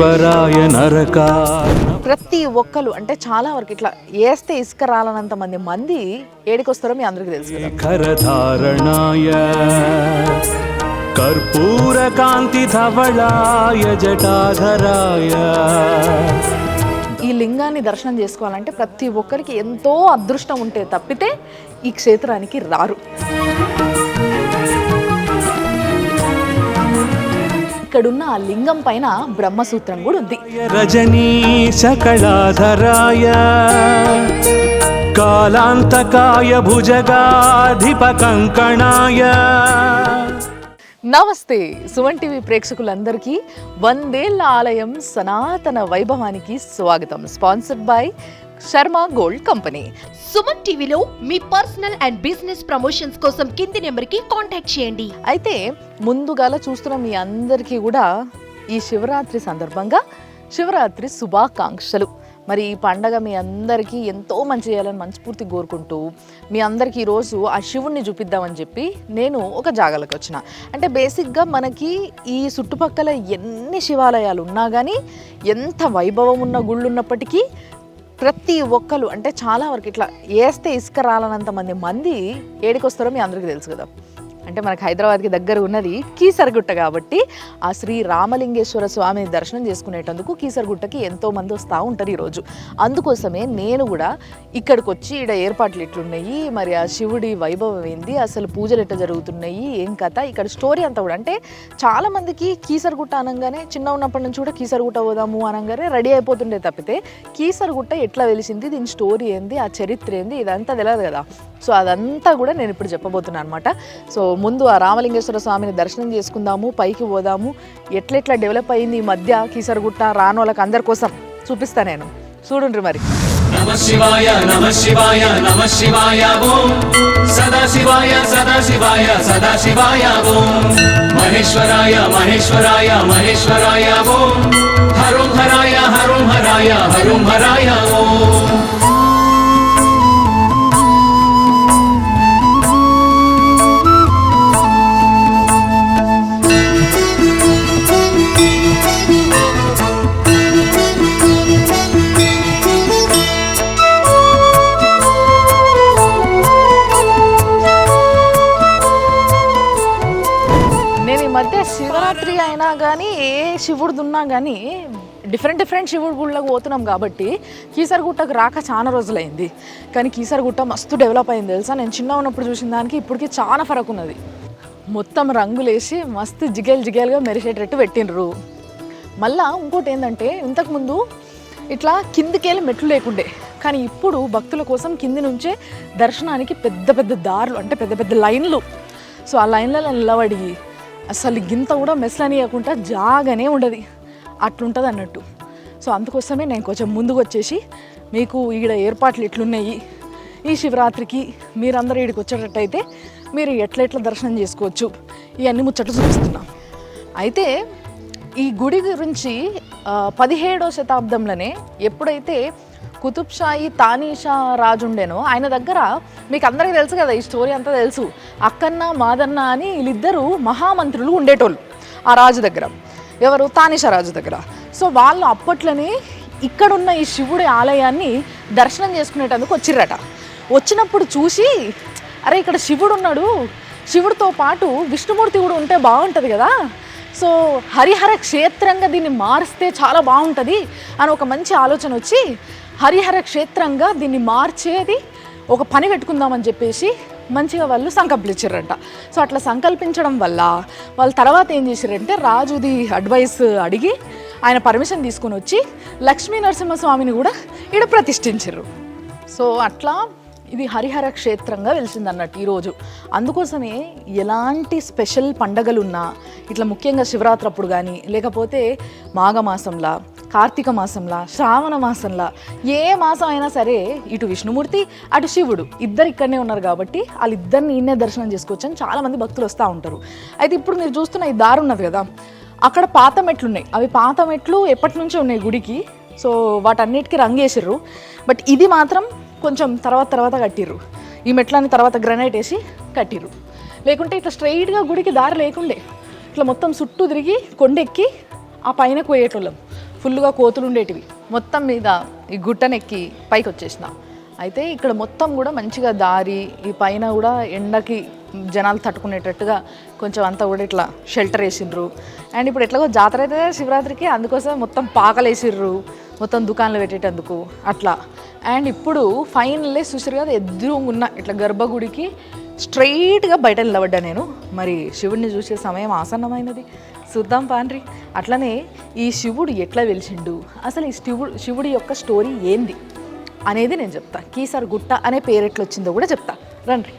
మహేశ్వరాయ నరకాయ ప్రతి ఒక్కరు అంటే చాలా వరకు ఇట్లా వేస్తే ఇసుక రాలనంత మంది మంది ఏడికొస్తారో మీ అందరికీ తెలుసు కరధారణాయ కర్పూరకాంతి ధవళాయ జటాధరాయ. ఈ లింగాన్ని దర్శనం చేసుకోవాలంటే ప్రతి ఒక్కరికి ఎంతో అదృష్టం ఉంటే తప్పితే ఈ క్షేత్రానికి రారు. ఇక్కడున్న ఆ లింగం పైన బ్రహ్మసూత్రం కూడా ఉంది. కళాధరాయ కాలాంతకాయ భుజగాధిప కంకణాయ నమస్తే సువన్ టీవీ ప్రేక్షకులందరికీ వందేళ్ళ ఆలయం సనాతన వైభవానికి స్వాగతం. Sponsored by Sharma gold company. Suman టీవీలో మీ పర్సనల్ అండ్ బిజినెస్ ప్రమోషన్స్ కోసం కింది నెంబర్కి కాంటాక్ట్ చేయండి. అయితే ముందుగాల చూస్తున్న మీ అందరికీ కూడా ఈ శివరాత్రి సందర్భంగా శివరాత్రి శుభాకాంక్షలు. మరి ఈ పండగ మీ అందరికీ ఎంతో మంచి చేయాలని మనస్ఫూర్తి కోరుకుంటూ మీ అందరికీ ఈరోజు ఆ శివుణ్ణి చూపిద్దామని చెప్పి నేను ఒక జాగాలకు వచ్చిన. అంటే బేసిక్గా మనకి ఈ చుట్టుపక్కల ఎన్ని శివాలయాలు ఉన్నా కానీ ఎంత వైభవం ఉన్న గుళ్ళు ఉన్నప్పటికీ ప్రతి ఒక్కరు అంటే చాలా వరకు ఇట్లా వేస్తే ఇసుక రాలనంత మంది మంది ఏడికొస్తారో మీ అందరికీ తెలుసు కదా. అంటే మనకు హైదరాబాద్కి దగ్గర ఉన్నది కీసరగుట్ట కాబట్టి ఆ శ్రీ రామలింగేశ్వర స్వామిని దర్శనం చేసుకునేటందుకు కీసరగుట్టకి ఎంతో మంది వస్తూ ఉంటారు ఈరోజు. అందుకోసమే నేను కూడా ఇక్కడికి వచ్చి ఇక్కడ ఏర్పాట్లు ఎట్లున్నాయి మరి ఆ శివుడి వైభవం ఏంది అసలు పూజలు ఎట్లా జరుగుతున్నాయి ఏం కథ ఇక్కడ స్టోరీ అంతా కూడా. అంటే చాలా మందికి కీసరగుట్ట అనగానే చిన్న ఉన్నప్పటి నుంచి కూడా కీసరగుట్ట పోదాము అనగానే రెడీ అయిపోతుండే తప్పితే కీసరగుట్ట ఎట్లా వెలిసింది దీని స్టోరీ ఏంది ఆ చరిత్ర ఏంది ఇదంతా తెలియదు కదా. సో అదంతా కూడా నేను ఇప్పుడు చెప్పబోతున్నాను అనమాట సో ముందు ఆ రామలింగేశ్వర స్వామిని దర్శనం చేసుకుందాము పైకి పోదాము. ఎట్లెట్లా డెవలప్ అయింది ఈ మధ్య కీసరగుట్ట రానోళ్ళకి అందరి కోసం చూపిస్తా నేను. చూడండి మరి. నమ శివాయ నమ శివాయ నమ శివాయ ఓం. సదా శివాయ సదా శివాయ సదా శివాయ ఓం. మహేశ్వరాయ మహేశ్వరాయ మహేశ్వరాయ ఓం. హరోం హరాయ హరోం హరాయ హరోం హరాయ ఓం. శివుడిది ఉన్నా కానీ డిఫరెంట్ డిఫరెంట్ శివుడు గుళ్ళకు పోతున్నాం కాబట్టి కీసరగుట్టకు రాక చాలా రోజులైంది. కానీ కీసరగుట్ట మస్తు డెవలప్ అయింది తెలుసా? నేను చిన్న ఉన్నప్పుడు చూసిన దానికి ఇప్పటికి చాలా ఫరక్ ఉన్నది. మొత్తం రంగులేసి మస్తు జిగేలు జిగేలుగా మెరిసేటట్టు పెట్టిండ్రు. మళ్ళా ఇంకోటి ఏంటంటే ఇంతకుముందు ఇట్లా కిందికెళ్ళి మెట్లు లేకుండే. కానీ ఇప్పుడు భక్తుల కోసం కింది నుంచే దర్శనానికి పెద్ద పెద్ద దారులు అంటే పెద్ద పెద్ద లైన్లు. సో ఆ లైన్లలో నిలబడి అసలు గింత కూడా మెస్లనియకుండా జాగానే ఉండదు. అట్లుంటుంది అన్నట్టు. సో అందుకోసమే నేను కొంచెం ముందుకు వచ్చేసి మీకు ఈడ ఏర్పాట్లు ఎట్లున్నాయి ఈ శివరాత్రికి మీరందరూ ఇక్కడికి వచ్చేటట్టయితే మీరు ఎట్ల ఎట్లా దర్శనం చేసుకోవచ్చు. ఇవన్నీ ముచ్చట్లు చూపిస్తున్నాం. అయితే ఈ గుడి గురించి పదిహేడో శతాబ్దంలోనే ఎప్పుడైతే కుతుబ్ షాయి తానీషా రాజు ఉండేనో ఆయన దగ్గర మీకు అందరికీ తెలుసు కదా ఈ స్టోరీ అంతా తెలుసు. అక్కన్న మాదన్న అని వీళ్ళిద్దరూ మహామంత్రులు ఉండేటోళ్ళు ఆ రాజు దగ్గర. ఎవరు? తానీషా రాజు దగ్గర. సో వాళ్ళు అప్పట్లోనే ఇక్కడున్న ఈ శివుడి ఆలయాన్ని దర్శనం చేసుకునేటందుకు వచ్చిర్రట. వచ్చినప్పుడు చూసి అరే ఇక్కడ శివుడు ఉన్నాడు శివుడితో పాటు విష్ణుమూర్తి కూడా ఉంటే బాగుంటుంది కదా. సో హరిహర క్షేత్రంగా దీన్ని మారిస్తే చాలా బాగుంటుంది అని ఒక మంచి ఆలోచన వచ్చి హరిహర క్షేత్రంగా దీన్ని మార్చేది ఒక పని పెట్టుకుందామని చెప్పేసి మంచిగా వాళ్ళు సంకల్పించారంట సో అట్లా సంకల్పించడం వల్ల వాళ్ళు తర్వాత ఏం చేశారంటే రాజుది అడ్వైస్ అడిగి ఆయన పర్మిషన్ తీసుకొని వచ్చి లక్ష్మీ నరసింహస్వామిని కూడా ఈడ ప్రతిష్ఠించారు సో అట్లా ఇది హరిహర క్షేత్రంగా వెలిసింది అన్నట్టు ఈరోజు అందుకోసమే ఎలాంటి స్పెషల్ పండగలున్నా ఇట్లా ముఖ్యంగా శివరాత్రి అప్పుడు కానీ లేకపోతే మాఘమాసంలా కార్తీక మాసంలా శ్రావణ మాసంలా ఏ మాసం అయినా సరే ఇటు విష్ణుమూర్తి అటు శివుడు ఇద్దరు ఇక్కడనే ఉన్నారు కాబట్టి వాళ్ళిద్దరిని ఈయనే దర్శనం చేసుకోవచ్చని చాలామంది భక్తులు వస్తూ ఉంటారు. అయితే ఇప్పుడు మీరు చూస్తున్న ఈ దారి ఉన్నది కదా అక్కడ పాత మెట్లు ఉన్నాయి అవి పాత మెట్లు ఎప్పటి నుంచో ఉన్నాయి గుడికి. సో వాటన్నిటికీ రంగేసిర్రు. బట్ ఇది మాత్రం కొంచెం తర్వాత తర్వాత కట్టిర్రు. ఈ మెట్లని తర్వాత గ్రనైట్ వేసి కట్టిర్రు. లేకుంటే ఇట్లా స్ట్రైట్గా గుడికి దారి లేకుండే. ఇట్లా మొత్తం చుట్టూ తిరిగి కొండెక్కి ఆ పైన పోయేటోళ్ళం ఫుల్గా కోతులు ఉండేటివి. మొత్తం మీద ఈ గుట్టనెక్కి పైకి వచ్చేసిన. అయితే ఇక్కడ మొత్తం కూడా మంచిగా దారి ఈ పైన కూడా ఎండకి జనాలు తట్టుకునేటట్టుగా కొంచెం అంతా కూడా ఇట్లా షెల్టర్ వేసిండ్రు. అండ్ ఇప్పుడు ఎట్లాగో జాతర అయితే శివరాత్రికి అందుకోసం మొత్తం పాకలు వేసిర్రు మొత్తం దుకాణాలు పెట్టేటందుకు అట్లా. అండ్ ఇప్పుడు ఫైనల్లీ చూసారు కదా ఎదురు ఉన్న ఇట్లా గర్భగుడికి స్ట్రైట్గా బయట నిలబడ్డా నేను. మరి శివుడిని చూసే సమయం ఆసన్నమైనది. చూద్దాం పాండ్రి. అట్లనే ఈ శివుడు ఎట్లా వెలిచిండు అసలు ఈ శివుడు శివుడి యొక్క స్టోరీ ఏంది? అనేది నేను చెప్తా. కీసర్ గుట్ట అనే పేరు ఎట్లా వచ్చిందో కూడా చెప్తా. రండి.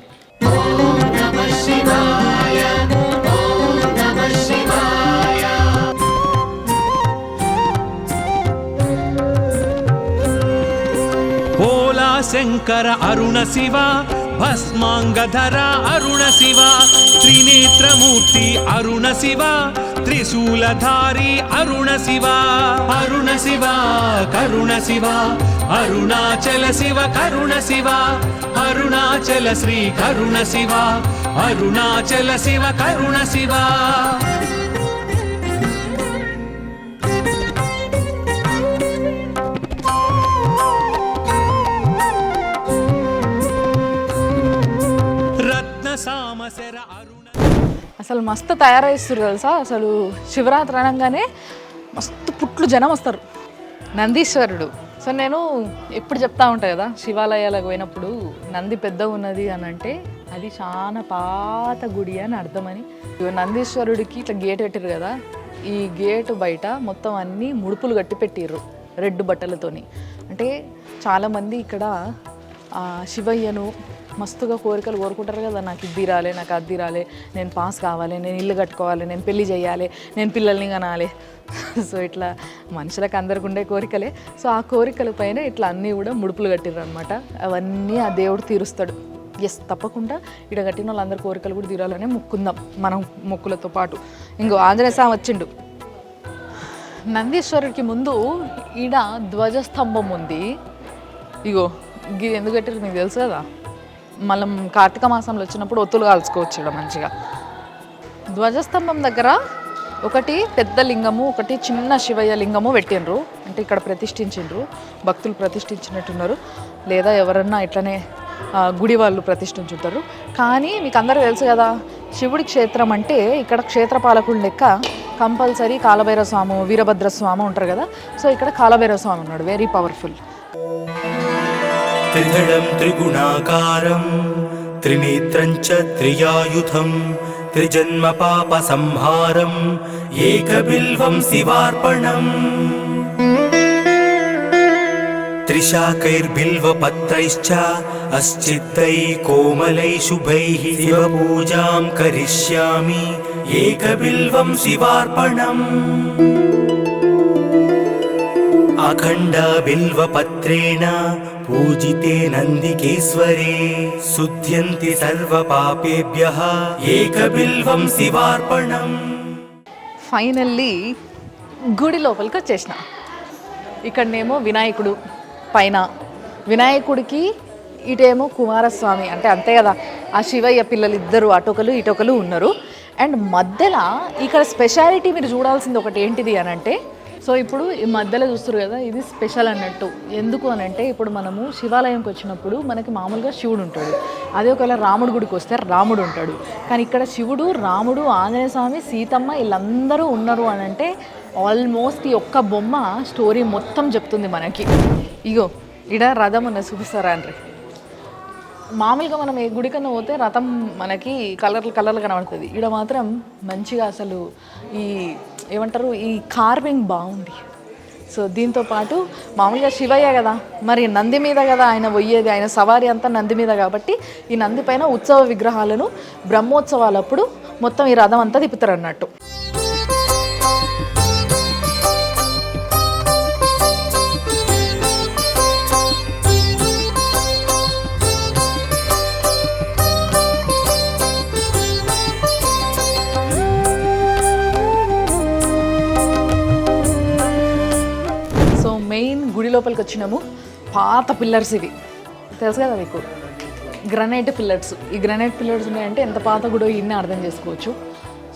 శంకర అరుణ శివ భస్మాంగధర అరుణ శివ త్రినేత్రమూర్తి అరుణ శివ త్రిశూలధారి అరుణ శివ. అరుణ శివ కరుణ శివ అరుణాచల శివ కరుణ శివ అరుణాచల శ్రీ కరుణ శివ అరుణాచల శివ కరుణ శివ. అసలు మస్తు తయారైస్తారు తెలుసా? అసలు శివరాత్రి అనగానే మస్తు పుట్లు జనం వస్తారు. నందీశ్వరుడు. సో నేను ఎప్పుడు చెప్తా ఉంటా కదా శివాలయాలకు పోయినప్పుడు నంది పెద్ద ఉన్నది అని అంటే అది చాలా పాత గుడి అని అర్థమని. నందీశ్వరుడికి ఇట్లా గేట్ పెట్టారు కదా ఈ గేటు బయట మొత్తం అన్నీ ముడుపులు కట్టి పెట్టిర్రు రెడ్ బట్టలతోని. అంటే చాలామంది ఇక్కడ శివయ్యను మస్తుగా కోరికలు కోరుకుంటారు కదా నాకు ఇది రాలే నాకు అది రాలే నేను పాస్ కావాలి నేను ఇల్లు కట్టుకోవాలి నేను పెళ్ళి చేయాలి నేను పిల్లల్ని కనాలి. సో ఇట్లా మనుషులకు అందరికి ఉండే కోరికలే. సో ఆ కోరికల పైన ఇట్లా అన్నీ కూడా ముడుపులు కట్టిర్రు అనమాట అవన్నీ ఆ దేవుడు తీరుస్తాడు. ఎస్ తప్పకుండా ఇక్కడ కట్టిన వాళ్ళందరి కోరికలు కూడా తీరాలనే మొక్కుందాం మనం మొక్కులతో పాటు. ఇంకో ఆంజనేయ స్వామి వచ్చిండు. నందీశ్వరుడికి ముందు ఈడ ధ్వజస్తంభం ఉంది. ఇగో గి ఎందుకు కట్టారు మీకు తెలుసు కదా? మనం కార్తీక మాసంలో వచ్చినప్పుడు ఒత్తులు కాల్చుకోవచ్చు ఇక్కడ మంచిగా. ధ్వజస్తంభం దగ్గర ఒకటి పెద్ద లింగము ఒకటి చిన్న శివయ్య లింగము పెట్టినరు అంటే ఇక్కడ ప్రతిష్ఠించిండ్రు. భక్తులు ప్రతిష్ఠించినట్టున్నారు. లేదా ఎవరన్నా ఇట్లనే గుడి వాళ్ళు ప్రతిష్ఠించుంటారు. కానీ మీకు అందరూ తెలుసు కదా శివుడి క్షేత్రం అంటే ఇక్కడ క్షేత్రపాలకుడు లెక్క కంపల్సరీ కాలభైరవ స్వామి వీరభద్ర స్వామి ఉంటారు కదా. సో ఇక్కడ కాలభైరవ స్వామి ఉన్నాడు. వెరీ పవర్ఫుల్ त्रिधडं त्रिगुणाकारं त्रिनेत्रं च त्रियायुधं त्रिजन्मपापसंहारम् एकबिल्वं शिवार्पणम् त्रिशाकैर्बिल्वपत्रैश्च अस्चिद्दै कोमलै शुभैः शिवपूजां करिष्यामि एकबिल्वं शिवार्पणम्। अखण्डबिल्वपत्रेण पूजिते नन्दिकेश्वरे शुध्यन्ति सर्वपापेभ्यः एकबिल्वं शिवार्पणम् ఫైనల్లీ గుడి లోపలికి వచ్చేసిన ఇక్కడనేమో వినాయకుడు పైన వినాయకుడికి ఇటేమో కుమారస్వామి అంటే అంతే కదా ఆ శివయ్య పిల్లలు ఇద్దరు అటొకలు ఇటొకలు ఉన్నారు అండ్ మధ్యలో ఇక్కడ స్పెషాలిటీ మీరు చూడాల్సింది ఒకటి ఏంటిది అని అంటే సో ఇప్పుడు ఈ మధ్యలో చూస్తారు కదా ఇది స్పెషల్ అన్నట్టు. ఎందుకు అని అంటే ఇప్పుడు మనము శివాలయంకి వచ్చినప్పుడు మనకి మామూలుగా శివుడు ఉంటాడు. అదే ఒకవేళ రాముడి గుడికి వస్తే రాముడు ఉంటాడు. కానీ ఇక్కడ శివుడు రాముడు ఆంజనేయ స్వామి సీతమ్మ వీళ్ళందరూ ఉన్నారు అని అంటే ఆల్మోస్ట్ ఈ ఒక్క బొమ్మ స్టోరీ మొత్తం చెప్తుంది మనకి. ఇగో ఇడ రథం ఉన్న చూపిస్తారా అండి? మామూలుగా మనం ఏ గుడికన్నా పోతే రథం మనకి కలర్లు కలర్లు కనబడుతుంది. ఇక్కడ మాత్రం మంచిగా అసలు ఈ ఏమంటారు ఈ కార్వింగ్ బాగుంది. సో దీంతో పాటు మామూలుగా శివయ్య కదా మరి నంది మీద కదా ఆయన పోయేది ఆయన సవారి అంతా నంది మీద కాబట్టి ఈ నంది పైన ఉత్సవ విగ్రహాలను బ్రహ్మోత్సవాలప్పుడు మొత్తం ఈ రథం అంతా తిప్పుతారు అన్నట్టు లోపలికి వచ్చినాము పాత పిల్లర్స్ ఇవి. తెలుసు కదా మీకు? Granite pillars. ఈ గ్రనైట్ పిల్లర్స్ ఉన్నాయంటే ఎంత పాత గుడో ఇన్ని అర్థం చేసుకోవచ్చు.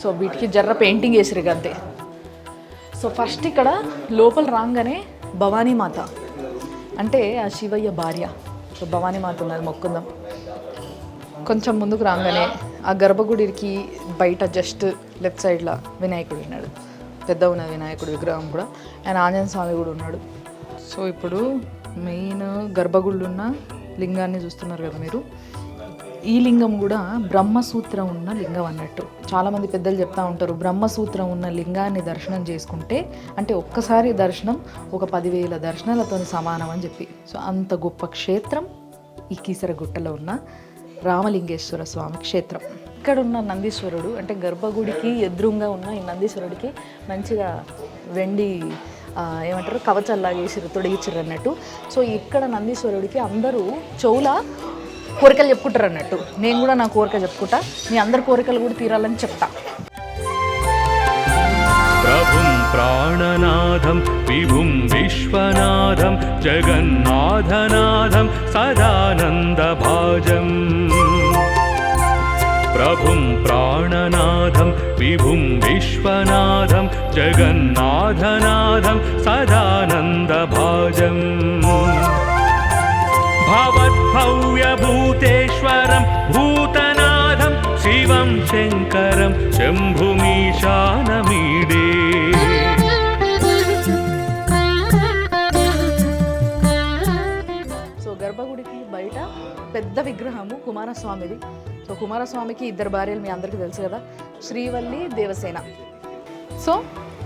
సో వీటికి జర్ర పెయింటింగ్ వేసిరు అంతే సో ఫస్ట్ ఇక్కడ లోపల రాగానే భవానీ మాత. అంటే ఆ శివయ్య భార్య. సో భవానీ మాత ఉన్నది మొక్కుందాం. కొంచెం ముందుకు రాగానే ఆ గర్భగుడికి బయట జస్ట్ లెఫ్ట్ సైడ్లో వినాయకుడు ఉన్నాడు. పెద్ద ఉన్న వినాయకుడు విగ్రహం కూడా. ఆయన ఆంజనేయ స్వామి కూడా ఉన్నాడు. సో ఇప్పుడు మెయిన్ గర్భగుళ్ళు ఉన్న లింగాన్ని చూస్తున్నారు కదా మీరు. ఈ లింగం కూడా బ్రహ్మసూత్రం ఉన్న లింగం అన్నట్టు. చాలామంది పెద్దలు చెప్తా ఉంటారు బ్రహ్మసూత్రం ఉన్న లింగాన్ని దర్శనం చేసుకుంటే అంటే ఒక్కసారి దర్శనం ఒక పదివేల దర్శనాలతో సమానం అని చెప్పి. సో అంత గొప్ప క్షేత్రం ఈ కీసరగుట్టలో ఉన్న రామలింగేశ్వర స్వామి క్షేత్రం. ఇక్కడ ఉన్న నందీశ్వరుడు అంటే గర్భగుడికి ఎదురుగా ఉన్న ఈ నందీశ్వరుడికి మంచిగా వెండి ఏమంటారు కవచల్లాగేసిరు తొడిగిచ్చిర్రు అన్నట్టు. సో ఇక్కడ నందీశ్వరుడికి అందరూ చెవుల కోరికలు చెప్పుకుంటారు అన్నట్టు నేను కూడా నా కోరిక చెప్పుకుంటా. మీ అందరి కోరికలు కూడా తీరాలని చెప్తా. ప్రభుం ప్రాణనాథం విభుం విశ్వనాథం జగన్నాథనాథం సదానందభాజం. प्रभुं प्राणनाथं विभुं विश्वनाथं जगन्नाथनाथं सदानन्दभाजम् भवद्भव्यभूतेश्वरं भूतनाथं शिवं शङ्करं शम्भुमीशानमीडे సో గర్భగుడికి బయట పెద్ద విగ్రహము కుమారస్వామిది సో కుమారస్వామికి ఇద్దరు భార్యలు మీ అందరికీ తెలుసు కదా శ్రీవల్లి దేవసేన. సో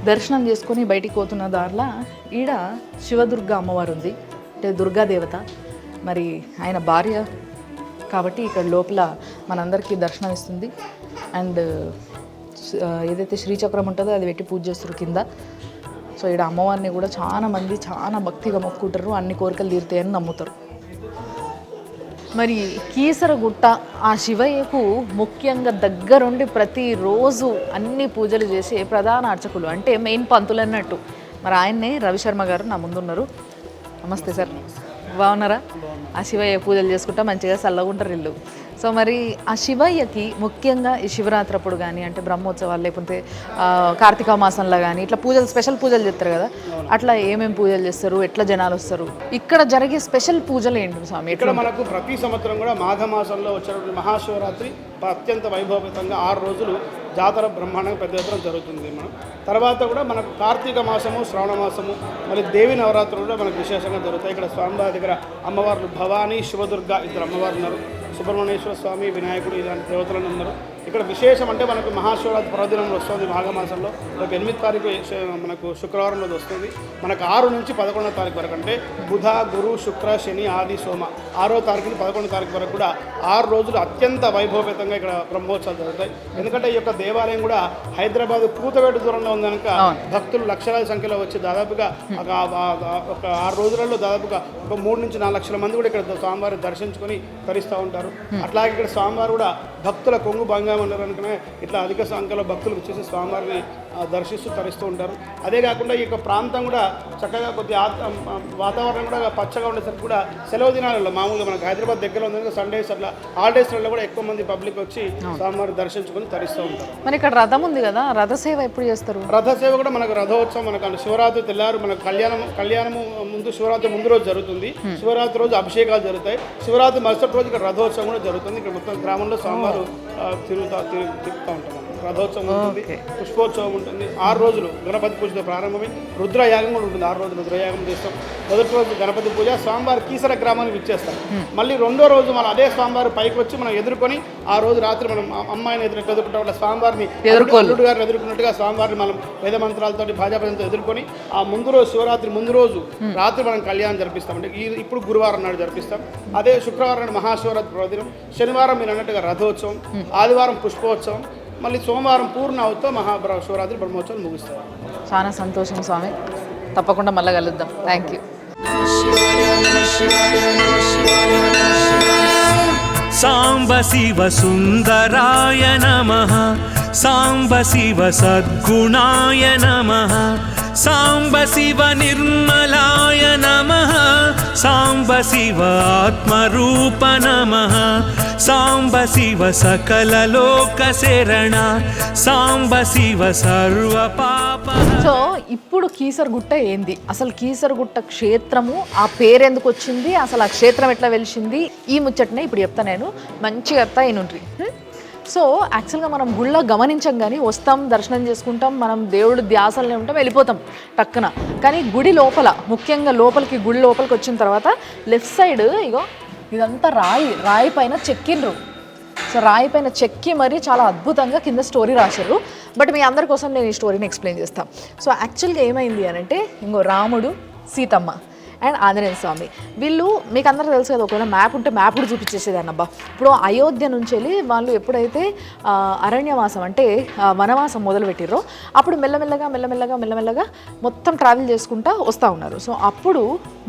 దర్శనం చేసుకొని బయటికి పోతున్న దారిలో ఈడ శివదుర్గ అమ్మవారు ఉంది అంటే దుర్గా దేవత మరి ఆయన భార్య కాబట్టి ఇక్కడ లోపల మనందరికీ దర్శనం ఇస్తుంది. అండ్ ఏదైతే శ్రీచక్రం ఉంటుందో అది పెట్టి పూజ చేస్తారు కింద. సో ఇక్కడ అమ్మవారిని కూడా చాలా మంది చాలా భక్తిగా మొక్కుంటారు అన్ని కోరికలు తీరుతాయని నమ్ముతారు. మరి కీసరగుట్ట ఆ శివయ్యకు ముఖ్యంగా దగ్గరుండి ప్రతిరోజు అన్ని పూజలు చేసే ప్రధాన అర్చకులు అంటే మెయిన్ పంతులు అన్నట్టు. మరి ఆయన్నే రవిశర్మ గారు నా ముందున్నారు. నమస్తే సార్. బాగున్నారా? ఆ శివయ్య పూజలు చేసుకుంటా మంచిగా చల్లగా ఉంటారు ఇల్లు. సో మరి ఆ శివయ్యకి ముఖ్యంగా ఈ శివరాత్రి అప్పుడు కానీ అంటే బ్రహ్మోత్సవాలు లేకపోతే కార్తీక మాసంలో కానీ ఇట్లా పూజలు స్పెషల్ పూజలు చేస్తారు కదా అట్లా ఏమేమి పూజలు చేస్తారు ఎట్లా జనాలు వస్తారు? ఇక్కడ జరిగే స్పెషల్ పూజలు ఏంటి స్వామి? ఇక్కడ మనకు ప్రతి సంవత్సరం కూడా మాఘ మాసంలో వచ్చినటువంటి మహాశివరాత్రి అత్యంత వైభవపేతంగా ఆరు రోజులు జాతర బ్రహ్మాండంగా పెద్ద ఎత్తున జరుగుతుంది మనం. తర్వాత కూడా మనకు కార్తీక మాసము శ్రావణ మాసము మరి దేవి నవరాత్రులు కూడా మనకు విశేషంగా జరుగుతాయి. ఇక్కడ స్వామివారి దగ్గర అమ్మవార్లు భవానీ శివదుర్గ ఇద్దరు అమ్మవారు ఉన్నారు సుబ్రహ్మణ్యేశ్వర స్వామి వినాయకుడు ఇలాంటి దేవతలను అందరూ ఇక్కడ విశేషం అంటే మనకు మహాశివరాత్రి పర్వదినం వస్తుంది మాఘమాసంలో రేపు ఎనిమిది తారీఖు మనకు శుక్రవారం రోజు వస్తుంది. మనకు ఆరు నుంచి పదకొండో తారీఖు వరకు అంటే బుధ గురు శుక్ర శని ఆది సోమ. ఆరో తారీఖు నుంచి పదకొండో తారీఖు వరకు కూడా ఆరు రోజులు అత్యంత వైభవపేతంగా ఇక్కడ బ్రహ్మోత్సవాలు జరుగుతాయి. ఎందుకంటే ఈ యొక్క దేవాలయం కూడా హైదరాబాద్ కూతవేటు దూరంలో ఉంది కనుక భక్తులు లక్షలాది సంఖ్యలో వచ్చి దాదాపుగా ఒక ఆరు రోజులలో దాదాపుగా ఒక మూడు నుంచి నాలుగు లక్షల మంది కూడా ఇక్కడ స్వామివారిని దర్శించుకొని తరిస్తూ ఉంటారు. అట్లాగే ఇక్కడ స్వామివారు కూడా భక్తుల కొంగు బంగా ఉన్నారు అనుకునే ఇట్లా అధిక సంఖ్యలో భక్తులు వచ్చేసి స్వామివారిని దర్శిస్తూ తరిస్తూ ఉంటారు. అదే కాకుండా ఈ యొక్క ప్రాంతం కూడా చక్కగా కొద్దిగా వాతావరణం కూడా పచ్చగా ఉండేసరికి కూడా సెలవు దినాలలో మామూలుగా మనకు హైదరాబాద్ దగ్గర ఉంది సండేస్ అట్లా హాలిడేస్లలో కూడా ఎక్కువ మంది పబ్లిక్ వచ్చి స్వామివారిని దర్శించుకొని తరిస్తూ ఉంటారు. మరి ఇక్కడ రథం ఉంది కదా రథసేవ ఎప్పుడు చేస్తారు? రథసేవ కూడా మనకు రథోత్సవం మనకు శివరాత్రి తెల్లారు మనకు కళ్యాణం కళ్యాణము ముందు శివరాత్రి ముందు రోజు జరుగుతుంది. శివరాత్రి రోజు అభిషేకాలు జరుగుతాయి. శివరాత్రి మరుసటి రోజు ఇక్కడ రథోత్సవం కూడా జరుగుతుంది. ఇక్కడ మొత్తం గ్రామంలో స్వామివారు తిరుగుతా తిరు- తిరుగుతూ ఉంటాం మనం. రథోత్సవం ఉంటుంది పుష్పోత్సవం ఉంటుంది. ఆరు రోజులు గణపతి పూజతో ప్రారంభమై రుద్రయాగం కూడా ఉంటుంది. ఆరు రోజులు రుద్రయాగం చేస్తాం. మొదటి రోజు గణపతి పూజ స్వామివారి కీసర గ్రామానికి ఇచ్చేస్తాం మళ్ళీ రెండో రోజు మనం అదే స్వామివారి పైకి వచ్చి మనం ఎదుర్కొని ఆ రోజు రాత్రి మనం అమ్మాయిని ఎదురు ఎదుర్కొంటాం వాళ్ళ స్వామివారిని. అల్లుడు గారిని ఎదుర్కొన్నట్టుగా స్వామివారిని మనం వేద మంత్రాలతో భాజాపదంతో ఎదుర్కొని ఆ ముందు రోజు శివరాత్రి ముందు రోజు రాత్రి మనం కళ్యాణం జరిపిస్తాం. అంటే ఈ ఇప్పుడు గురువారం నాడు జరిపిస్తాం. అదే శుక్రవారం నాడు మహాశివరాత్రి పర్వదినం. శనివారం మీరు అన్నట్టుగా రథోత్సవం. ఆదివారం పుష్పోత్సవం. మళ్ళీ సోమవారం పూర్ణ అవుతా మహాబ్ర శివరాత్రి బ్రహ్మోత్సవాలు ముగుస్తారు చాలా సంతోషం స్వామి. తప్పకుండా మళ్ళీ కలుద్దాం. థ్యాంక్ యూ సాంబ శివ సుందరాయ నమ. సాంబ శివ సద్గుణాయ నమ. సాంబ శివ నిర్మలాయ నమ సాంబ శివ ఆత్మరూప నమ సాంబ శివ సకల లోక శరణ సాంబ శివ సర్వ పాప. సో ఇప్పుడు కీసరగుట్ట ఏంది? అసలు కీసరగుట్ట క్షేత్రము ఆ పేరు ఎందుకు వచ్చింది? అసలు ఆ క్షేత్రం ఎట్లా వెలిసింది? ఈ ముచ్చటనే ఇప్పుడు చెప్తా నేను. మంచిగా చెప్తా ఈనుండ్రి సో యాక్చువల్గా మనం గుళ్ళ గమనించం కానీ వస్తాం దర్శనం చేసుకుంటాం మనం దేవుడు ధ్యాసలనే ఉంటాం వెళ్ళిపోతాం టక్కున. కానీ గుడి లోపల ముఖ్యంగా లోపలికి గుడి లోపలికి వచ్చిన తర్వాత లెఫ్ట్ సైడ్ ఇగో ఇదంతా రాయి రాయి పైన చెక్కిండ్రు. సో రాయి పైన చెక్కి మరీ చాలా అద్భుతంగా కింద స్టోరీ రాశారు. బట్ మీ అందరి కోసం నేను ఈ స్టోరీని ఎక్స్ప్లెయిన్ చేస్తాను సో యాక్చువల్గా ఏమైంది అని అంటే ఇంకో రాముడు సీతమ్మ. అండ్ ఆంజనేయ స్వామి. వీళ్ళు మీకు అందరూ తెలుసు కదా ఒకవేళ మ్యాప్ ఉంటే మ్యాప్ కూడా చూపించేసేదాన్ని అబ్బా. ఇప్పుడు అయోధ్య నుంచి వెళ్ళి వాళ్ళు ఎప్పుడైతే అరణ్యవాసం అంటే వనవాసం మొదలుపెట్టిర్రో అప్పుడు మెల్లమెల్లగా మెల్లమెల్లగా మెల్లమెల్లగా మొత్తం ట్రావెల్ చేసుకుంటా వస్తూ ఉన్నారు. సో అప్పుడు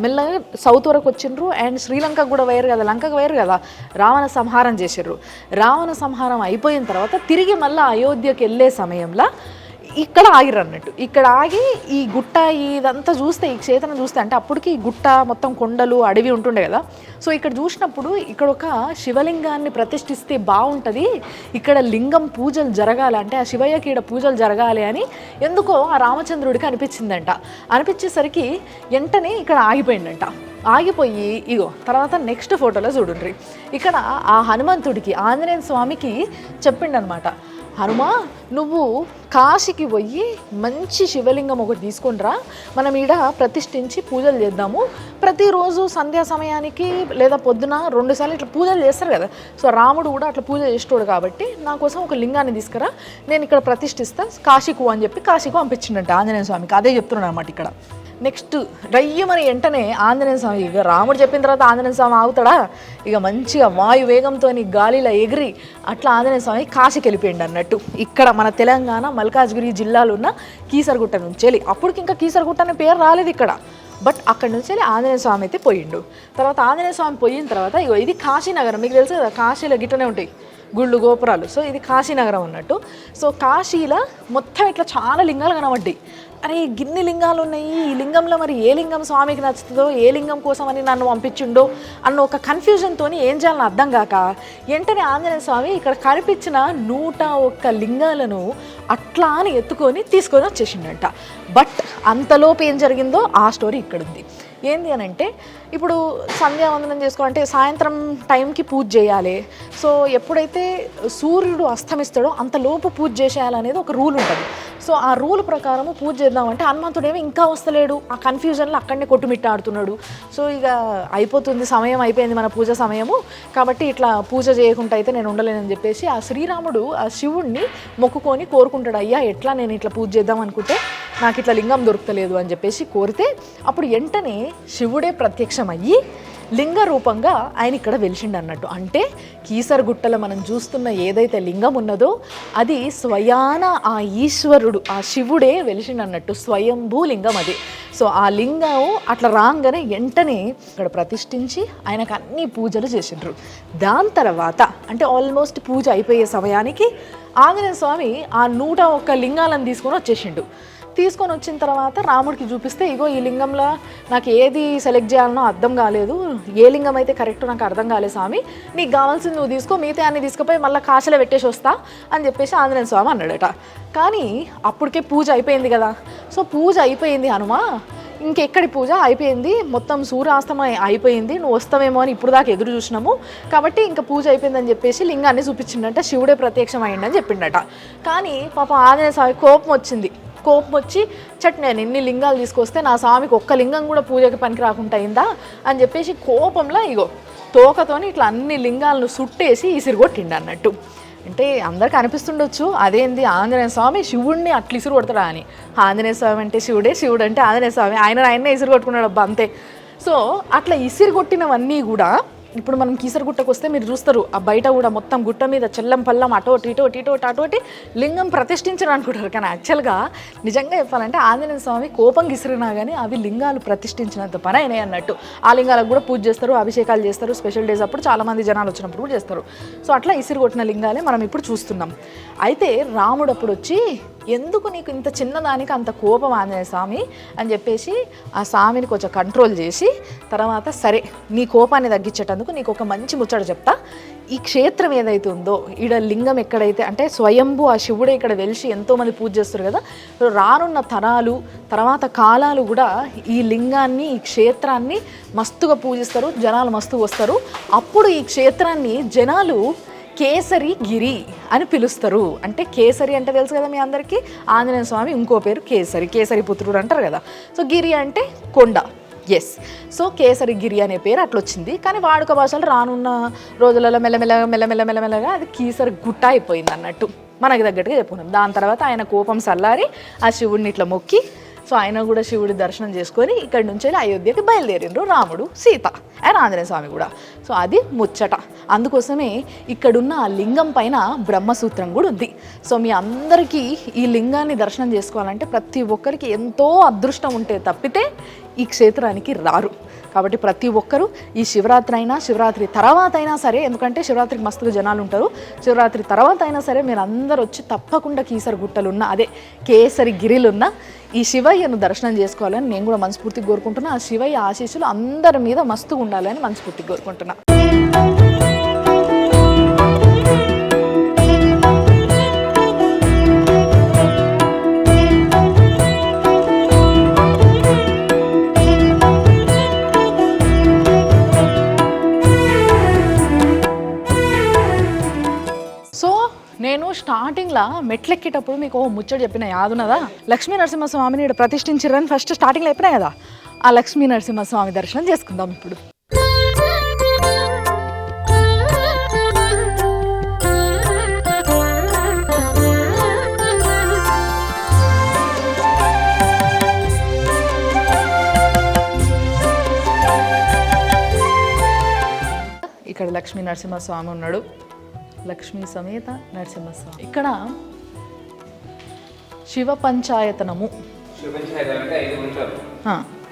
మెల్లగా సౌత్ వరకు వచ్చిండ్రు అండ్ శ్రీలంక కూడా వేరు కదా లంకకు వేరు కదా. రావణ సంహారం చేసిర్రు. రావణ సంహారం అయిపోయిన తర్వాత తిరిగి మళ్ళీ అయోధ్యకి వెళ్ళే సమయంలో ఇక్కడ ఆగిరు అన్నట్టు. ఇక్కడ ఆగి ఈ గుట్ట ఇదంతా చూస్తే ఈ క్షేత్రం చూస్తే అంటే అప్పటికి ఈ గుట్ట మొత్తం కొండలు అడవి ఉంటుండే కదా. సో ఇక్కడ చూసినప్పుడు ఇక్కడ ఒక శివలింగాన్ని ప్రతిష్ఠిస్తే బాగుంటుంది. ఇక్కడ లింగం పూజలు జరగాలి అంటే ఆ శివయ్యకి ఇక్కడ పూజలు జరగాలి అని ఎందుకో ఆ రామచంద్రుడికి అనిపించిందంట. అనిపించేసరికి వెంటనే ఇక్కడ ఆగిపోయిందంట. ఆగిపోయి ఇగో తర్వాత నెక్స్ట్ ఫోటోలో చూడండి ఇక్కడ ఆ హనుమంతుడికి ఆంజనేయ స్వామికి చెప్పిండనమాట. హనుమా నువ్వు కాశీకి పోయి మంచి శివలింగం ఒకటి తీసుకొనిరా. మనం ఈడ ప్రతిష్ఠించి పూజలు చేద్దాము. ప్రతిరోజు సంధ్యా సమయానికి లేదా పొద్దున రెండుసార్లు ఇట్లా పూజలు చేస్తారు కదా. సో రాముడు కూడా అట్లా పూజ చేసేటోడు కాబట్టి నా కోసం ఒక లింగాన్ని తీసుకురా. నేను ఇక్కడ ప్రతిష్ఠిస్తా. కాశీకు అని చెప్పి కాశీకు పంపించిండంట ఆంజనేయ స్వామికి. అదే చెప్తున్నాడు అనమాట ఇక్కడ. నెక్స్ట్ రయ్యమని వెంటనే ఆంజనేయ స్వామి. ఇక రాముడు చెప్పిన తర్వాత ఆంజనేయ స్వామి ఆగుతాడా? ఇక మంచిగా వాయు వేగంతో గాలిలో ఎగిరి అట్లా ఆంజనేయ స్వామి కాశీకి వెళ్ళిపోయింది అన్నట్టు. ఇక్కడ మన తెలంగాణ మల్కాజ్గిరి జిల్లాలో ఉన్న కీసరగుట్ట నుంచి వెళ్ళి అప్పటికి ఇంకా కీసరగుట్ట అనే పేరు రాలేదు ఇక్కడ. బట్ అక్కడ నుంచి వెళ్ళి ఆంజనేయ స్వామి అయితే పోయిండు. తర్వాత ఆంజనేయ స్వామి పోయిన తర్వాత ఇగో ఇది కాశీనగరం. మీకు తెలుసు కదా కాశీలో గిట్టనే ఉంటాయి గుళ్ళు గోపురాలు. సో ఇది కాశీనగరం అన్నట్టు. సో కాశీలో మొత్తం ఇట్లా చాలా లింగాలు కనబడ్డాయి. అరే గిన్ని లింగాలు ఉన్నాయి. ఈ లింగంలో మరి ఏ లింగం స్వామికి నచ్చుతుందో ఏ లింగం కోసం అని నన్ను పంపించిండో అన్న ఒక కన్ఫ్యూజన్తో ఏం చేయాలని అర్థం కాక వెంటనే ఆంజనేయ స్వామి ఇక్కడ కనిపించిన నూట ఒక్క లింగాలను అట్లా అని ఎత్తుకొని తీసుకొని వచ్చేసిండంట. బట్ అంతలోపు ఏం జరిగిందో ఆ స్టోరీ ఇక్కడ ఉంది ఏంది అని అంటే ఇప్పుడు సంధ్యావందనం చేసుకోవాలంటే సాయంత్రం టైంకి పూజ చేయాలి. సో ఎప్పుడైతే సూర్యుడు అస్తమిస్తాడో అంతలోపు పూజ చేసేయాలనేది ఒక రూల్ ఉంటుంది. సో ఆ రూల్ ప్రకారము పూజ చేద్దామంటే హనుమంతుడేమో ఇంకా వస్తలేడు. ఆ కన్ఫ్యూజన్లో అక్కడనే కొట్టుమిట్టాడుతున్నాడు. సో ఇక అయిపోతుంది సమయం అయిపోయింది మన పూజ సమయము. కాబట్టి ఇట్లా పూజ చేయకుండా అయితే నేను ఉండలేనని చెప్పేసి ఆ శ్రీరాముడు ఆ శివుణ్ణి మొక్కుకొని కోరుకుంటాడు అయ్యా ఎట్లా నేను ఇట్లా పూజ చేద్దాం అనుకుంటే నాకు ఇట్లా లింగం దొరుకుతలేదు అని చెప్పేసి కోరితే అప్పుడు వెంటనే శివుడే ప్రత్యక్షమయ్యి లింగ రూపంగా ఆయన ఇక్కడ వెలిసిండు అన్నట్టు. అంటే కీసరగుట్టలో మనం చూస్తున్న ఏదైతే లింగం ఉన్నదో అది స్వయాన ఆ ఈశ్వరుడు ఆ శివుడే వెలిసిండు అన్నట్టు స్వయంభూ లింగం అది. సో ఆ లింగం అట్లా రాగానే వెంటనే ఇక్కడ ప్రతిష్ఠించి ఆయనకు అన్ని పూజలు చేసిండ్రు. దాని తర్వాత అంటే ఆల్మోస్ట్ పూజ అయిపోయే సమయానికి ఆంజనేయ స్వామి ఆ నూట ఒక్క లింగాలను తీసుకొని వచ్చేసిండు. తీసుకొని వచ్చిన తర్వాత రాముడికి చూపిస్తే ఇగో ఈ లింగంలో నాకు ఏది సెలెక్ట్ చేయాలనో అర్థం కాలేదు. ఏ లింగం అయితే కరెక్ట్ నాకు అర్థం కాలేదు స్వామి. నీకు కావాల్సింది నువ్వు తీసుకో మిగతా అన్ని తీసుకుపోయి మళ్ళీ కాశలో పెట్టేసి వస్తా అని చెప్పేసి ఆంజనేయ స్వామి అన్నాడట. కానీ అప్పటికే పూజ అయిపోయింది కదా. సో పూజ అయిపోయింది హనుమా. ఇంకెక్కడి పూజ? అయిపోయింది. మొత్తం సూర్యాస్తమయం అయిపోయింది. నువ్వు వస్తావేమో అని ఇప్పుడు దాకా ఎదురు చూసినాము. కాబట్టి ఇంకా పూజ అయిపోయిందని చెప్పేసి లింగాన్ని చూపించిండట శివుడే ప్రత్యక్షం అయ్యిండని చెప్పిండట. కానీ పాప ఆంజనేయ స్వామి కోపం వచ్చింది. కోపం వచ్చి చట్ నేను ఎన్ని లింగాలు తీసుకొస్తే నా స్వామికి ఒక్క లింగం కూడా పూజకి పనికి రాకుండా అయిందా? అని చెప్పేసి కోపంలో ఇగో తోకతోని ఇట్లా అన్ని లింగాలను సుట్టేసి ఇసిరిగొట్టిండు అన్నట్టు. అంటే అందరికి అనిపిస్తుండొచ్చు అదేంది? ఆంజనేయ స్వామి శివుడిని అట్లా ఇసురు కొడతాడా అని. ఆంజనేయ స్వామి అంటే శివుడే శివుడు అంటే ఆంజనేయ స్వామి. ఆయన ఆయన్నే ఇసురు కొట్టుకున్నాడు అబ్బా అంతే. సో అట్లా ఇసిరి కొట్టినవన్నీ కూడా ఇప్పుడు మనం కీసరగుట్టకు వస్తే మీరు చూస్తారు ఆ బయట కూడా మొత్తం గుట్ట మీద చెల్లం పల్లం అటో ఇటో టీటో అటోటి లింగం ప్రతిష్ఠించరు అనుకుంటారు. కానీ యాక్చువల్గా నిజంగా చెప్పాలంటే ఆంజనేయ స్వామి కోపం గిసిరినా కానీ అవి లింగాలు ప్రతిష్ఠించినంత పని అయినాయి అన్నట్టు. ఆ లింగాలకు కూడా పూజ చేస్తారు అభిషేకాలు చేస్తారు స్పెషల్ డేస్ అప్పుడు చాలామంది జనాలు వచ్చినప్పుడు కూడా చేస్తారు. సో అట్లా ఇసిరి కొట్టిన లింగాలే మనం ఇప్పుడు చూస్తున్నాం. అయితే రాముడు అప్పుడు వచ్చి ఎందుకు నీకు ఇంత చిన్నదానికి అంత కోపం ఆంజనేయ స్వామి? అని చెప్పేసి ఆ స్వామిని కొంచెం కంట్రోల్ చేసి తర్వాత సరే నీ కోపాన్ని తగ్గించేటందుకు నీకు ఒక మంచి ముచ్చట చెప్తా. ఈ క్షేత్రం ఏదైతే ఉందో ఈడ లింగం ఎక్కడైతే అంటే స్వయంభు ఆ శివుడే ఇక్కడ వెలిసి ఎంతోమంది పూజ చేస్తారు కదా రానున్న తరాలు తర్వాత కాలాలు కూడా ఈ లింగాన్ని ఈ క్షేత్రాన్ని మస్తుగా పూజిస్తారు జనాలు మస్తు వస్తారు. అప్పుడు ఈ క్షేత్రాన్ని జనాలు కేసరి గిరి అని పిలుస్తారు. అంటే కేసరి అంటే తెలుసు కదా మీ అందరికీ? ఆంజనేయ స్వామి ఇంకో పేరు కేసరి కేసరి పుత్రుడు అంటారు కదా. సో గిరి అంటే కొండ. ఎస్ సో కేసరి గిరి అనే పేరు అట్లా వచ్చింది కానీ వాడుక భాషలు రానున్న రోజులలో మెల్లమెల్ల మెల్లమెల్ల మెల్లమెల్లగా అది కీసరి గుట్ట అయిపోయింది అన్నట్టు మనకి తగ్గట్టుగా చెప్పుకున్నాం దాని తర్వాత ఆయన కోపం సల్లారి ఆ శివుడిని ఇట్లా మొక్కి సో ఆయన కూడా శివుడి దర్శనం చేసుకొని ఇక్కడి నుంచి వెళ్ళి అయోధ్యకి బయలుదేరిండ్రు రాముడు సీత అండ్ ఆంజనేయ స్వామి కూడా. సో అది ముచ్చట. అందుకోసమే ఇక్కడున్న ఆ లింగం పైన బ్రహ్మసూత్రం కూడా ఉంది. సో మీ అందరికీ ఈ లింగాన్ని దర్శనం చేసుకోవాలంటే ప్రతి ఒక్కరికి ఎంతో అదృష్టం ఉంటే తప్పితే ఈ క్షేత్రానికి రారు. కాబట్టి ప్రతి ఒక్కరూ ఈ శివరాత్రి అయినా శివరాత్రి తర్వాత అయినా సరే ఎందుకంటే శివరాత్రికి మస్తుగా జనాలు ఉంటారు. శివరాత్రి తర్వాత అయినా సరే మీరు అందరు వచ్చి తప్పకుండా కీసరి గుట్టలున్న అదే కేసరి గిరిలున్న ఈ శివయ్యను దర్శనం చేసుకోవాలని నేను కూడా మనస్ఫూర్తిగా కోరుకుంటున్నా. ఆ శివయ్య ఆశీస్సులు అందరి మీద మస్తుగా ఉండాలని మనస్ఫూర్తిగా కోరుకుంటున్నా. స్టార్టింగ్లో మెట్లెక్కేటప్పుడు మీకు ఓ ముచ్చట చెప్పిన యాదున్నదా లక్ష్మీ నరసింహస్వామిని ఇక్కడ ప్రతిష్ఠించారని ఫస్ట్ స్టార్టింగ్లో చెప్పినా కదా? ఆ లక్ష్మీ నరసింహస్వామి దర్శనం చేసుకుందాం ఇప్పుడు. ఇక్కడ లక్ష్మీ నరసింహస్వామి ఉన్నాడు. లక్ష్మీ సమేత నరసింహస్వామి. ఇక్కడ శివ పంచాయతనము.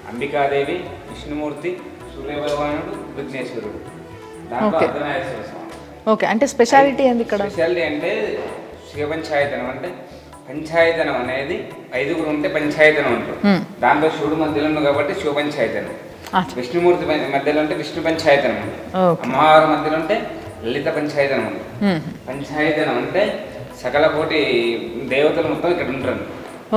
అంబికాదేవి విష్ణుమూర్తి సూర్యభగవానుడు విఘ్నేశ్వరుడు. దాంట్లో ఓకే. ఓకే. అంటే స్పెషాలిటీ ఏంది ఇక్కడ? స్పెషాలిటీ అంటే శివపంచాయతనం అంటే పంచాయతనం అనేది ఐదుగురు ఉంటే పంచాయతనం Hmm. దాంట్లో శివుడు మధ్యలో ఉంది కాబట్టి శివపంచాయతనం. అచ్చా. విష్ణుమూర్తి మధ్య- మధ్యలో ఉంటే విష్ణు పంచాయతనం. అమ్మవారి మధ్యలో ఉంటే లలిత పంచాయతనం ఉంది. పంచాయతనం అంటే సకల కోటి దేవతలు మొత్తం ఇక్కడ ఉంటారు.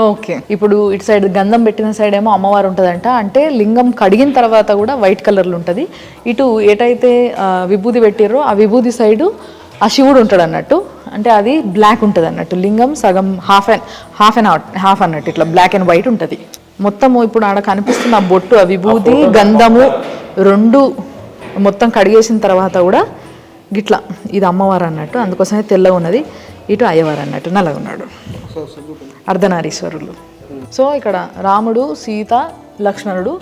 ఓకే. ఇప్పుడు ఇటు సైడ్ గంధం పెట్టిన సైడ్ ఏమో అమ్మవారు ఉంటుందంట. అంటే లింగం కడిగిన తర్వాత కూడా వైట్ కలర్లో ఉంటుంది. ఇటు ఏటైతే విభూది పెట్టిర్రో ఆ విభూది సైడు ఆ శివుడు ఉంటాడు అన్నట్టు అంటే అది బ్లాక్ ఉంటుంది అన్నట్టు లింగం సగం half and half and half అన్నట్టు. ఇట్లా బ్లాక్ అండ్ వైట్ ఉంటుంది. మొత్తము ఇప్పుడు ఆడ కనిపిస్తున్న బొట్టు ఆ విభూది గంధము రెండు మొత్తం కడిగేసిన తర్వాత కూడా గిట్లా ఇది అమ్మవారు అన్నట్టు అందుకోసమే తెల్లగా ఉన్నది ఇటు అయ్యవారు అన్నట్టు నల్లగా ఉన్నాడు. అర్ధనారీశ్వరులు. సో ఇక్కడ రాముడు సీత లక్ష్మణుడు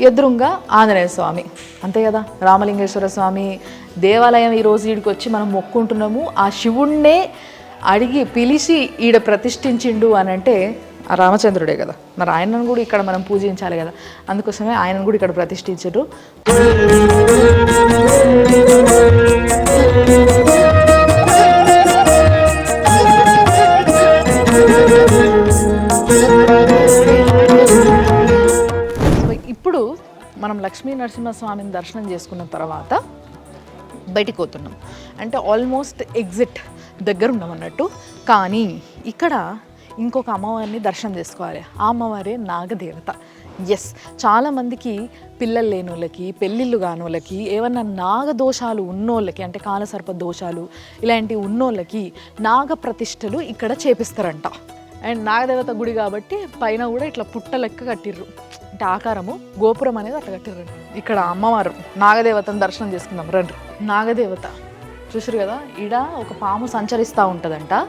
ఎదురుగా ఆంజనేయ స్వామి. అంతే కదా రామలింగేశ్వర స్వామి దేవాలయం ఈరోజు ఈడికి వచ్చి మనం మొక్కుంటున్నాము. ఆ శివుణ్ణే అడిగి పిలిచి ఈడ ప్రతిష్ఠించిండు అని అంటే రామచంద్రుడే కదా. మరి ఆయనను కూడా ఇక్కడ మనం పూజించాలి కదా. అందుకోసమే ఆయనను కూడా ఇక్కడ ప్రతిష్ఠించారు. ఇప్పుడు మనం లక్ష్మీ నరసింహస్వామిని దర్శనం చేసుకున్న తర్వాత బయటికి పోతున్నాం. అంటే ఆల్మోస్ట్ ఎగ్జిట్ దగ్గర ఉన్నాం అన్నట్టు. కానీ ఇక్కడ ఇంకొక అమ్మవారిని దర్శనం చేసుకోవాలి. ఆ అమ్మవారే నాగదేవత. ఎస్ చాలామందికి పిల్లలు లేని వాళ్ళకి పెళ్ళిళ్ళు కాని వాళ్ళకి ఏమన్నా నాగదోషాలు ఉన్నోళ్ళకి అంటే కాలసర్ప దోషాలు ఇలాంటివి ఉన్నోళ్ళకి నాగ ప్రతిష్టలు ఇక్కడ చేపిస్తారంట. అండ్ నాగదేవత గుడి కాబట్టి పైన కూడా ఇట్లా పుట్ట లెక్క కట్టిర్రు. అంటే ఆకారము గోపురం అనేది అట్లా కట్టిర్రు. ఇక్కడ అమ్మవారు నాగదేవతను దర్శనం చేసుకుందాం రండి. నాగదేవత. చూసారు కదా? ఈడ ఒక పాము సంచరిస్తూ ఉంటుందంట.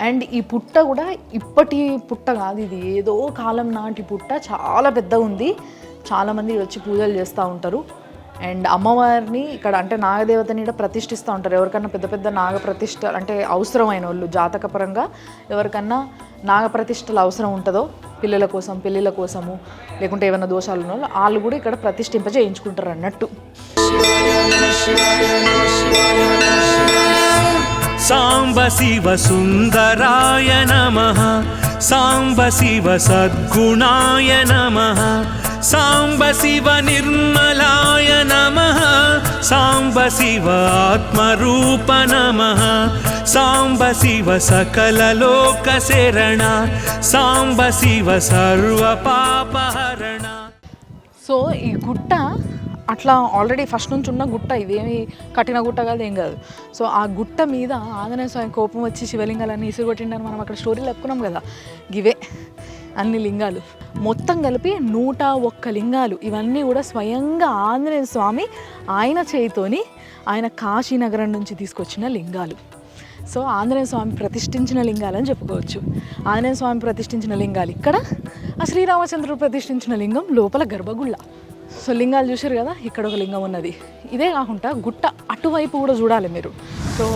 అండ్ ఈ పుట్ట కూడా ఇప్పటి పుట్ట కాదు ఇది. ఏదో కాలం నాటి పుట్ట. చాలా పెద్దగా ఉంది. చాలామంది వచ్చి పూజలు చేస్తూ ఉంటారు. అండ్ అమ్మవారిని ఇక్కడ అంటే నాగదేవతని కూడా ప్రతిష్ఠిస్తూ ఉంటారు. ఎవరికన్నా పెద్ద పెద్ద నాగ ప్రతిష్ట అంటే అవసరమైన వాళ్ళు జాతకపరంగా ఎవరికన్నా నాగ ప్రతిష్టలు అవసరం ఉంటుందో పిల్లల కోసం పెళ్ళిళ్ళ కోసము లేకుంటే ఏమైనా దోషాలు ఉన్న వాళ్ళు కూడా ఇక్కడ ప్రతిష్ఠింప చేయించుకుంటారు అన్నట్టు సాంబ శివ సుందరాయ నమ సాంబ శివ సద్గుణాయ నమ సాంబ శివ నిర్మలాయ నమ సాంబ శివ ఆత్మరూప నమ సాంబ శివ సకల లోక శరణ సాంబ శివ సర్వ పాపహరణ సో ఈ గుట్ట అట్లా ఆల్రెడీ ఫస్ట్ నుంచి ఉన్న గుట్ట ఇదేమి కట్టిన గుట్ట కాదు ఏం కాదు. సో ఆ గుట్ట మీద ఆంజనేయ స్వామి కోపం వచ్చి శివలింగాలన్నీ ఇసుగొట్టిండని మనం అక్కడ స్టోరీలు చెప్పుకున్నాం కదా. గివే అన్ని లింగాలు. మొత్తం కలిపి నూట ఒక్క లింగాలు. ఇవన్నీ కూడా స్వయంగా ఆంజనేయ స్వామి ఆయన చేయితోని ఆయన కాశీనగరం నుంచి తీసుకొచ్చిన లింగాలు. సో ఆంజనేయ స్వామి ప్రతిష్ఠించిన లింగాలని చెప్పుకోవచ్చు. ఆంజనేయ స్వామి ప్రతిష్ఠించిన లింగాలు ఇక్కడ ఆ శ్రీరామచంద్రుడు ప్రతిష్ఠించిన లింగం లోపల గర్భగుళ్ళ. సో లింగాలు చూశారు కదా ఇక్కడ ఒక లింగం ఉన్నది. ఇదే కాకుండా గుట్ట అటువైపు కూడా చూడాలి మీరు. సో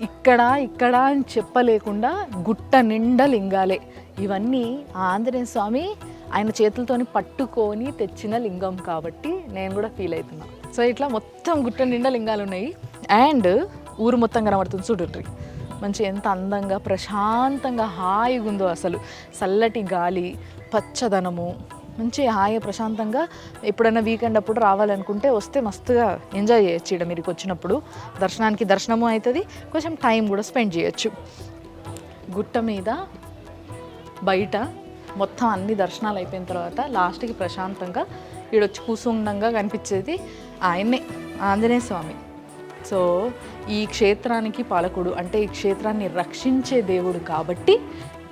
ఇక్కడ ఇక్కడ అని చెప్పలేకుండా గుట్ట నిండా లింగాలే. ఇవన్నీ ఆంజనేయ స్వామి ఆయన చేతులతోని పట్టుకొని తెచ్చిన లింగం కాబట్టి నేను కూడా ఫీల్ అవుతున్నా. సో ఇట్లా మొత్తం గుట్ట నిండా లింగాలు ఉన్నాయి. అండ్ ఊరు మొత్తం కనబడుతుంది చూడండి. మంచి ఎంత అందంగా ప్రశాంతంగా హాయిగా ఉందో అసలు. చల్లటి గాలి పచ్చదనము. మంచి హాయి ప్రశాంతంగా ఎప్పుడైనా వీకెండ్ అప్పుడు రావాలనుకుంటే వస్తే మస్తుగా ఎంజాయ్ చేయొచ్చు ఇక్కడ మీరు వచ్చినప్పుడు దర్శనానికి దర్శనము అవుతుంది కొంచెం టైం కూడా స్పెండ్ చేయొచ్చు. గుట్ట మీద బయట మొత్తం అన్ని దర్శనాలు అయిపోయిన తర్వాత లాస్ట్కి ప్రశాంతంగా ఈడొచ్చి కూసుండంగా కనిపించేది ఆయన్నే ఆంజనేయ స్వామి. సో ఈ క్షేత్రానికి పాలకుడు అంటే ఈ క్షేత్రాన్ని రక్షించే దేవుడు కాబట్టి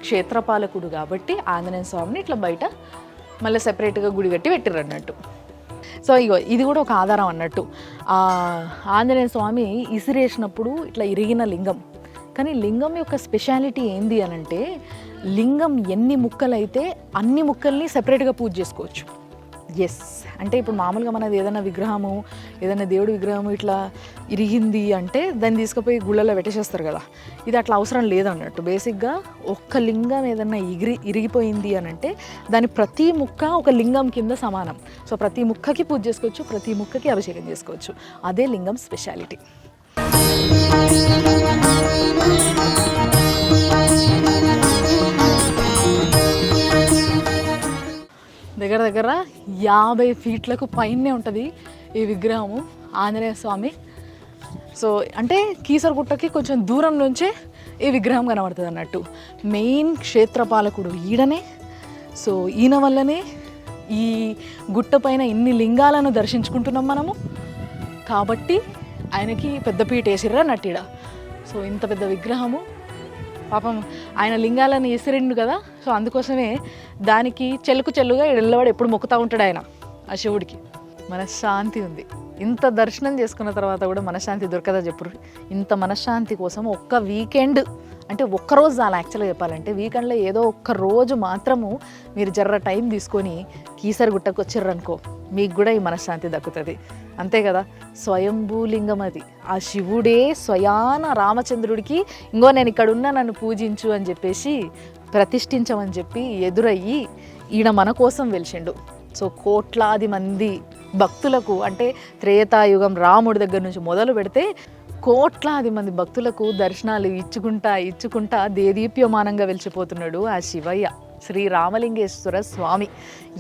క్షేత్రపాలకుడు కాబట్టి ఆంజనేయ స్వామిని ఇట్లా బయట మళ్ళీ సెపరేట్గా గుడి కట్టి పెట్టిర్రు అన్నట్టు. సో ఇగో ఇది కూడా ఒక ఆధారం అన్నట్టు. ఆంజనేయ స్వామి ఇసిరేసినప్పుడు ఇట్లా ఇరిగిన లింగం. కానీ లింగం యొక్క స్పెషాలిటీ ఏంది అని అంటే లింగం ఎన్ని ముక్కలైతే అన్ని ముక్కల్ని సెపరేట్గా పూజ చేసుకోవచ్చు. ఎస్ అంటే ఇప్పుడు మామూలుగా మనది ఏదైనా విగ్రహము ఏదైనా దేవుడి విగ్రహము ఇట్లా ఇరిగింది అంటే దాన్ని తీసుకుపోయి గుళ్ళలో పెట్టేసేస్తారు కదా. ఇది అట్లా అవసరం లేదన్నట్టు. బేసిక్గా ఒక్క లింగం ఏదైనా ఇగిరి ఇరిగిపోయింది అని అంటే దాని ప్రతి ముక్క ఒక లింగం కింద సమానం. సో ప్రతి ముక్కకి పూజ చేసుకోవచ్చు ప్రతి ముక్కకి అభిషేకం చేసుకోవచ్చు. అదే లింగం స్పెషాలిటీ దగ్గర దగ్గర యాభై ఫీట్లకు పైనే ఉంటుంది ఈ విగ్రహము ఆంజనేయ స్వామి. సో అంటే కీసరగుట్టకి కొంచెం దూరం నుంచే ఈ విగ్రహం కనబడుతుంది అన్నట్టు. మెయిన్ క్షేత్రపాలకుడు ఈడనే. సో ఈయన వల్లనే ఈ గుట్ట పైన ఇన్ని లింగాలను దర్శించుకుంటున్నాం మనము. కాబట్టి ఆయనకి పెద్ద పీట వేసిర్రా నట్టిడ. సో ఇంత పెద్ద విగ్రహము పాపం ఆయన లింగాలను ఇసిరిండు కదా సో అందుకోసమే దానికి చెల్లుకు చెల్లుగా ఎల్లవాడు ఎప్పుడు మొక్కుతూ ఉంటాడు ఆయన ఆ శివుడికి. మనశ్శాంతి ఉంది. ఇంత దర్శనం చేసుకున్న తర్వాత కూడా మనశ్శాంతి దొరకదా చెప్పురు ఇంత మనశ్శాంతి కోసం ఒక్క వీకెండ్ అంటే ఒక్కరోజు అలా యాక్చువల్గా చెప్పాలంటే వీకెండ్లో ఏదో ఒక్క రోజు మాత్రము మీరు జర్ర టైం తీసుకొని కీసరగుట్టకు వచ్చిర్రనుకో మీకు కూడా ఈ మనశ్శాంతి దక్కుతుంది. అంతే కదా? స్వయంభూలింగం అది. ఆ శివుడే స్వయాన రామచంద్రుడికి ఇంకో నేను ఇక్కడ ఉన్నా నన్ను పూజించు అని చెప్పేసి ప్రతిష్ఠించమని చెప్పి ఎదురయ్యి ఈయన మన కోసం వెలిసిండు. సో కోట్లాది మంది భక్తులకు అంటే త్రేతాయుగం రాముడి దగ్గర నుంచి మొదలు పెడితే కోట్లాది మంది భక్తులకు దర్శనాలు ఇచ్చుకుంటా ఇచ్చుకుంటా దేదీప్యమానంగా వెలిచిపోతున్నాడు ఆ శివయ్య శ్రీ రామలింగేశ్వర స్వామి.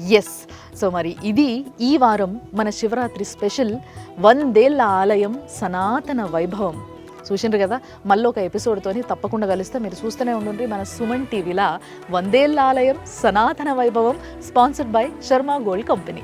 ఎస్ సో మరి ఇది ఈ వారం మన శివరాత్రి స్పెషల్ వందేళ్ళ ఆలయం సనాతన వైభవం. చూసిండ్రు కదా? మళ్ళీ ఒక ఎపిసోడ్తోని తప్పకుండా కలిస్తే. మీరు చూస్తూనే ఉండండి మన సుమన్ టీవీలా వందేళ్ళ ఆలయం సనాతన వైభవం sponsored by Sharma gold company